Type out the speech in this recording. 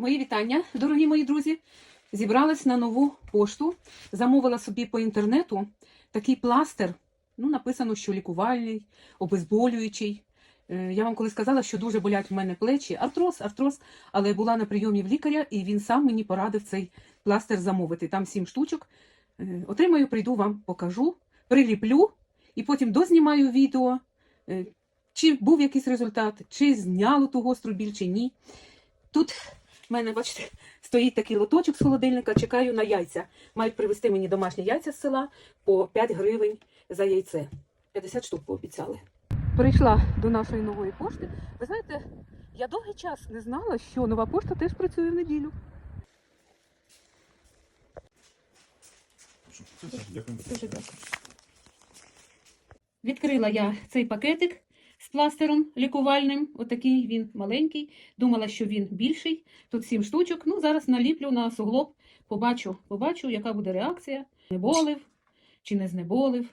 Мої вітання, дорогі мої друзі. Зібралась на нову пошту, замовила собі по інтернету такий пластир. Ну, написано, що лікувальний, обезболюючий. Е, Я вам коли сказала, що дуже болять в мене плечі, артроз, артроз, але була на прийомі в лікаря, і він сам мені порадив цей пластир замовити. Там сім штучок. Е, Отримаю, прийду вам покажу, приліплю і потім дознімаю відео, е, чи був якийсь результат, чи зняло ту гостру біль, чи ні. Тут в мене, бачите, стоїть такий лоточок з холодильника, чекаю на яйця. Мають привезти мені домашні яйця з села по 5 гривень за яйце. 50 штук пообіцяли. Прийшла до нашої нової пошти. Ви знаєте, я довгий час не знала, що нова пошта теж працює в неділю. Дуже дякую. Відкрила я цей пакетик з пластиром лікувальним. Отакий він маленький. Думала, що він більший. Тут сім штучок. Ну, зараз наліплю на суглоб. Побачу, побачу, яка буде реакція. Знеболив чи не знеболив.